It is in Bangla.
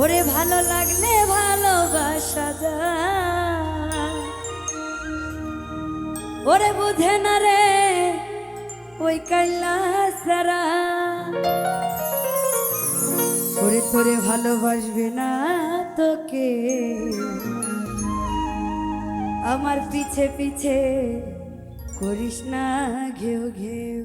ওরে ভালো লাগলে ভালোবাসা ওরে বুঝে না রে ওই কৈলাস সারা। ওরে তোরে ভালোবাসবে না তোকে। আমার পিছে পিছে করিস না ঘেউ ঘেউ।